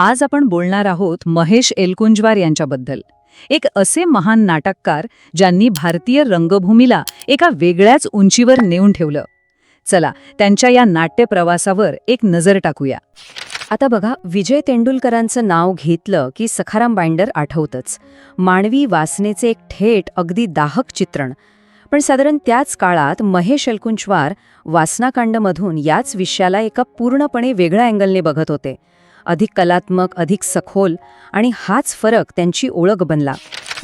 आज आपण बोलणार आहोत महेश एलकुंजवार यांच्याबद्दल. एक असे महान नाटककार ज्यांनी भारतीय रंगभूमीला एका वेगळ्याच उंचीवर नेऊन ठेवलं. चला त्यांच्या या नाट्य प्रवासावर एक नजर टाकूया. आता बघा विजय तेंडुलकरांचं नाव घेतलं की सखाराम बाइंडर आठवतच. मानवी वासनेचे एक थेट अगदी दाहक चित्रण. पण साधारण त्याच काळात महेश एलकुंचवार वासनाकांडमधून याच विषयाला एका पूर्णपणे वेगळ्या अँगलने बघत होते. अधिक कलात्मक अधिक सखोल आणि हाच फरक त्यांची ओळख बनला.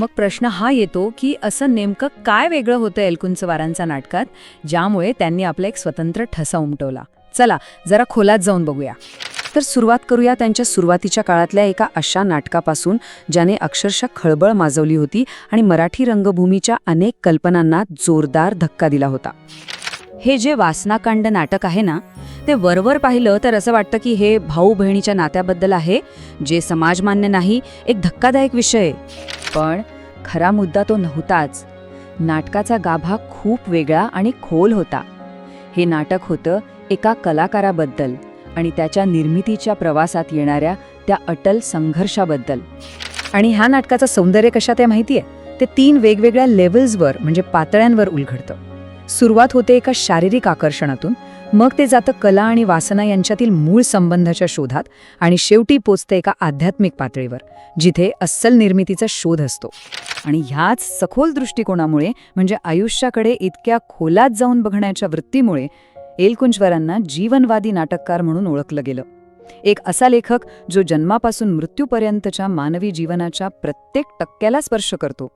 मग प्रश्न हा येतो की असं नेमकं काय वेगळं होतं एलकुंचवारांच्या नाटकात ज्यामुळे त्यांनी आपला एक स्वतंत्र ठसा उमटवला. चला जरा खोलात जाऊन बघूया. तर सुरुवात करूया त्यांच्या सुरुवातीच्या काळातल्या एका अशा नाटकापासून ज्याने अक्षरशः खळबळ माजवली होती आणि मराठी रंगभूमीच्या अनेक कल्पनांना जोरदार धक्का दिला होता. हे जे वासनाकांड नाटक आहे ना ते वरवर पाहिलं तर असं वाटतं की हे भाऊ बहिणीच्या नात्याबद्दल आहे जे समाजमान्य नाही एक धक्कादायक विषय. आहे. पण खरा मुद्दा तो नव्हताच. नाटकाचा गाभा खूप वेगळा आणि खोल होता. हे नाटक होतं एका कलाकाराबद्दल आणि त्याच्या निर्मितीच्या प्रवासात येणाऱ्या त्या अटल संघर्षाबद्दल. आणि ह्या नाटकाचं सौंदर्य कशात आहे ते तीन वेगवेगळ्या लेवल्सवर म्हणजे पातळ्यांवर उलघडतं. सुरुवात होते एका शारीरिक आकर्षणातून मग ते जातं कला आणि वासना यांच्यातील मूळ संबंधाच्या शोधात आणि शेवटी पोचतं एका आध्यात्मिक पातळीवर जिथे अस्सल निर्मितीचा शोध असतो. आणि ह्याच सखोल दृष्टिकोनामुळे म्हणजे आयुष्याकडे इतक्या खोलात जाऊन बघण्याच्या वृत्तीमुळे एलकुंजवरांना जीवनवादी नाटककार म्हणून ओळखलं गेलं. एक असा लेखक जो जन्मापासून मृत्यूपर्यंतच्या मानवी जीवनाच्या प्रत्येक टक्क्याला स्पर्श करतो.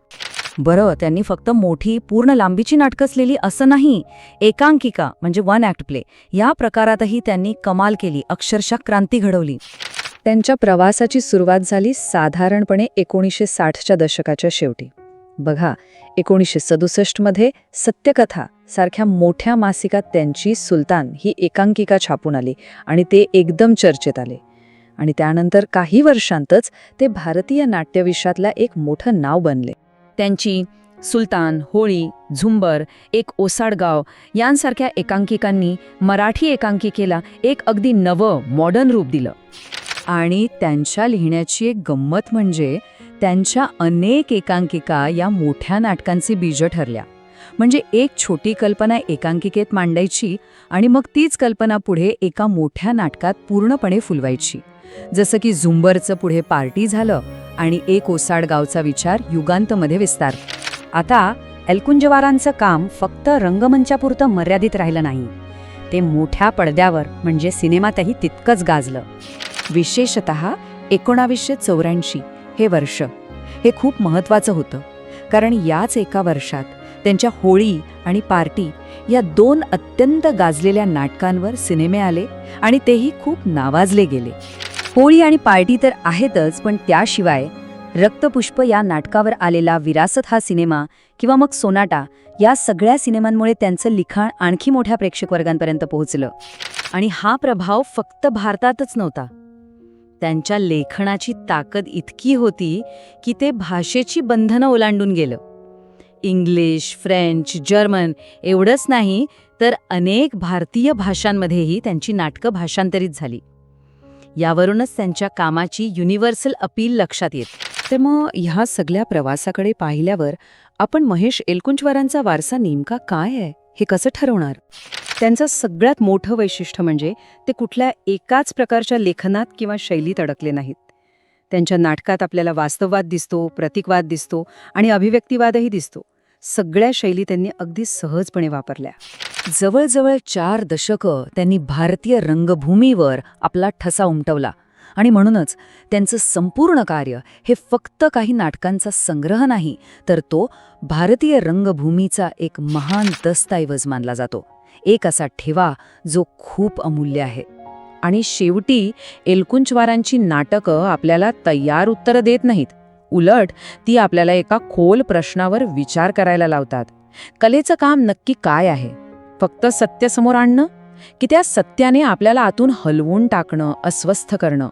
बरं त्यांनी फक्त मोठी पूर्ण लांबीची नाटकं लिहिली असं नाही एकांकिका म्हणजे वन ॲक्ट प्ले या प्रकारातही त्यांनी कमाल केली अक्षरशः क्रांती घडवली. त्यांच्या प्रवासाची सुरुवात झाली साधारणपणे एकोणीसशे साठच्या दशकाच्या शेवटी. बघा एकोणीसशे सदुसष्टमध्ये सत्यकथा सारख्या मोठ्या मासिकात त्यांची सुलतान ही एकांकिका छापून आली आणि ते एकदम चर्चेत आले. आणि त्यानंतर काही वर्षांतच ते भारतीय नाट्यविश्वातला एक मोठं नाव बनले. त्यांची सुलतान होळी झुंबर एक ओसाडगाव यांसारख्या एकांकिकांनी मराठी एकांकिकेला एक अगदी नवं मॉडर्न रूप दिलं. आणि त्यांच्या लिहिण्याची एक गंमत म्हणजे त्यांच्या अनेक एकांकिका या मोठ्या नाटकांची बीज ठरल्या. म्हणजे एक छोटी कल्पना एकांकिकेत मांडायची आणि मग तीच कल्पना पुढे एका मोठ्या नाटकात पूर्णपणे फुलवायची. जसं की झुंबरचं पुढे पार्टी झालं आणि एक ओसाड गावचा विचार युगांतमध्ये विस्तार. आता एलकुंजवारांचं काम फक्त रंगमंचापुरतं मर्यादित राहिलं नाही. ते मोठ्या पडद्यावर म्हणजे सिनेमातही तितकंच गाजलं. विशेषत एकोणावीसशे चौऱ्याऐंशी हे वर्ष. हे खूप महत्त्वाचं होतं कारण याच एका वर्षात त्यांच्या होळी आणि पार्टी या दोन अत्यंत गाजलेल्या नाटकांवर सिनेमे आले आणि तेही खूप नावाजले गेले. होळी आणि पार्टी तर आहेतच पण त्याशिवाय रक्तपुष्प या नाटकावर आलेला विरासत हा सिनेमा किंवा मग सोनाटा या सगळ्या सिनेमांमुळे त्यांचं लिखाण आणखी मोठ्या प्रेक्षकवर्गांपर्यंत पोहोचलं. आणि हा प्रभाव फक्त भारतातच नव्हता. त्यांच्या लेखनाची ताकद इतकी होती की ते भाषेची बंधनं ओलांडून गेलं. इंग्लिश फ्रेंच जर्मन एवढंच नाही तर अनेक भारतीय भाषांमध्येही त्यांची नाटकं भाषांतरित झाली. यावरूनच त्यांच्या कामाची युनिव्हर्सल अपील लक्षात येत. तर मग ह्या सगळ्या प्रवासाकडे पाहिल्यावर आपण महेश एलकुंचवारांचा वारसा नेमका काय आहे? हे कसं ठरवणार? त्यांचं सगळ्यात मोठं वैशिष्ट्य म्हणजे ते कुठल्या एकाच प्रकारच्या लेखनात किंवा शैलीत अडकले नाहीत. त्यांच्या नाटकात आपल्याला वास्तववाद दिसतो प्रतिकवाद दिसतो आणि अभिव्यक्तिवादही दिसतो. सगळ्या शैली त्यांनी अगदी सहजपणे वापरल्या. जवळजवळ चार दशकं त्यांनी भारतीय रंगभूमीवर आपला ठसा उमटवला. आणि म्हणूनच त्यांचं संपूर्ण कार्य हे फक्त काही नाटकांचा संग्रह नाही तर तो भारतीय रंगभूमीचा एक महान दस्तऐवज मानला जातो. एक असा ठेवा जो खूप अमूल्य आहे. आणि शेवटी एलकुंचवारांची नाटकं आपल्याला तयार उत्तरं देत नाहीत. उलट ती आपल्याला एका खोल प्रश्नावर विचार करायला लावतात. कलेचं काम नक्की काय आहे? फक्त सत्य समोर आणणं? की त्या सत्याने आपल्याला आतून हलवून टाकणं अस्वस्थ करणं?